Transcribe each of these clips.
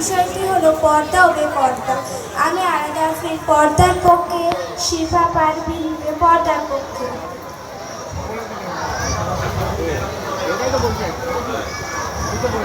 বিষয়টি হলো পর্দা ও বেপর্দা। আমি আলাদা আফরিন পর্দার পক্ষে, শিফা পারভিন বেপর্দার পক্ষে।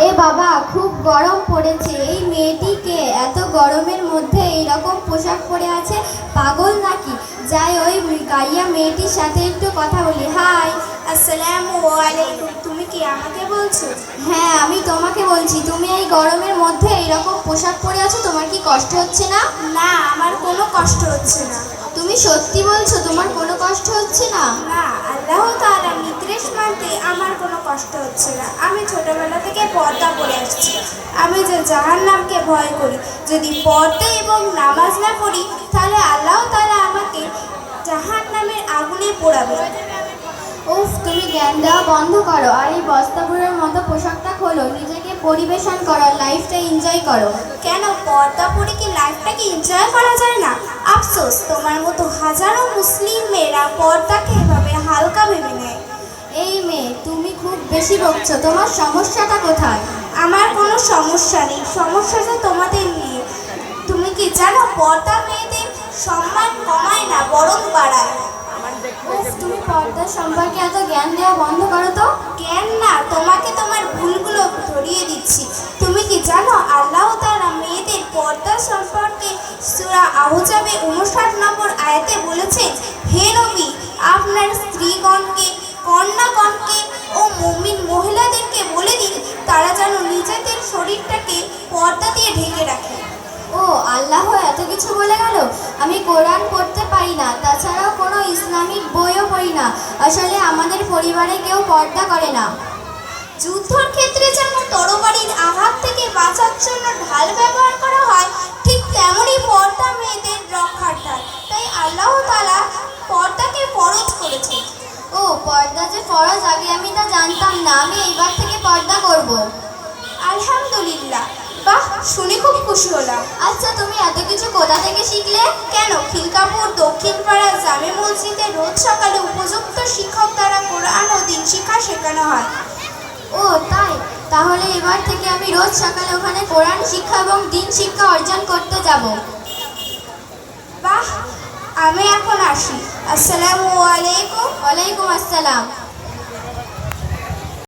এ বাবা, খুব গরম পড়েছে। এই মেয়েটিকে এত গরমের মধ্যে এইরকম পোশাক পরে আছে পাগল নাকি? যাই ওই গাইয়া মেয়েটির সাথে একটু কথা বলি। হাই, আসসালামু আলাইকুম। তুমি কি আমাকে বলছো? হ্যাঁ আমি তোমাকে বলছি। তুমি এই গরমের মধ্যে এইরকম পোশাক পরে আছো তোমার কি কষ্ট হচ্ছে না? না আমার কোনো কষ্ট হচ্ছে না। তুমি সত্যি বলছো তোমার কোনো কষ্ট হচ্ছে না? না আল্লাহ তাআলা নির্দেশ মানতে আমার কোনো কষ্ট হচ্ছে না। আমি ছোটবেলা থেকে পর্দা পড়ে আসছি। আমি যে জাহান্নামকে ভয় করি যদি পর্দা এবং নামাজ না পড়ি তাহলে আল্লাহ তাআলা আমাকে জাহান্নামের আগুনে পোড়াবে। তুমি জ্ঞান দেওয়া বন্ধ করো আর এই বস্তাপুরের মতো পোশাকটা খোলো। নিজেকে পরিবেশন করো লাইফটা এনজয় করো। কেন? পর্দা পরে কি লাইফটাকে এনজয় করা যায় না? আফসোস, তোমার মতো হাজারো মুসলিম মেয়েরা পর্দাকে এভাবে হালকা ভেবে নেয়। এই মেয়ে, তুমি খুব বেশি বকছো, তোমার সমস্যাটা কোথায়? আমার কোনো সমস্যা নেই, সমস্যাটা তোমাদের নিয়ে। তুমি কি জানো, পর্দা মেয়েদের সম্মান কমায় না সম্পর্কে এত জ্ঞান দেওয়া বন্ধ করো তো। জ্ঞান না? তোমাকে তোমার ভুলগুলো ধরিয়ে দিচ্ছি। তুমি কি জানো, আল্লাহ তারা মেয়েদের পর্দা সম্পর্কে সুরা আহুজাবে উনষাট নম্বর আয়াতে বলেছেন হে নবী, আপনার স্ত্রীগণকে, কন্যাগণকে ও মুমিন মহিলাদেরকে বলে দিন, তারা যেন নিজেদের শরীরটাকে পর্দা দিয়ে ঢেকে রাখে। ও, আল্লাহ এত কিছু বলে গেল? আমি কোরআন পড়তে পারি না। তাছাড়াও কোনো ইসলামিক বইও পড়ি না আসলে আমাদের পরিবারে কেউ পর্দা করে না। যুদ্ধর ক্ষেত্রে যেমন তরবারির আঘাত থেকে বাঁচার জন্য ঢাল ব্যবহার করা হয়, ঠিক তেমনই পর্দা মেয়েদের রক্ষার ঢাল। তাই আল্লাহ তাআলা পর্দাকে ফরজ করেছে ও, পর্দা যে ফরজ, আগে আমি তা জানতাম না। আমি এইবার থেকে পর্দা করব। আলহামদুলিল্লাহ। বাহ, শুনে খুব খুশি হলাম। আচ্ছা তুমি এত কিছু কোথা থেকে শিখলে? কেন? খিলকাপুর দক্ষিণ পাড়া জামে মসজিদে রোজ সকালে উপযুক্ত শিক্ষক দ্বারা কোরআন ও দিন শিক্ষা শেখানো হয়। ও, তাই? তাহলে এবার থেকে আমি রোজ সকালে ওখানে কোরআন শিক্ষা এবং দিন শিক্ষা অর্জন করতে যাব। বাহ, আমি এখন আসি। আসসালামু আলাইকুম। ওয়ালাইকুম আসসালাম।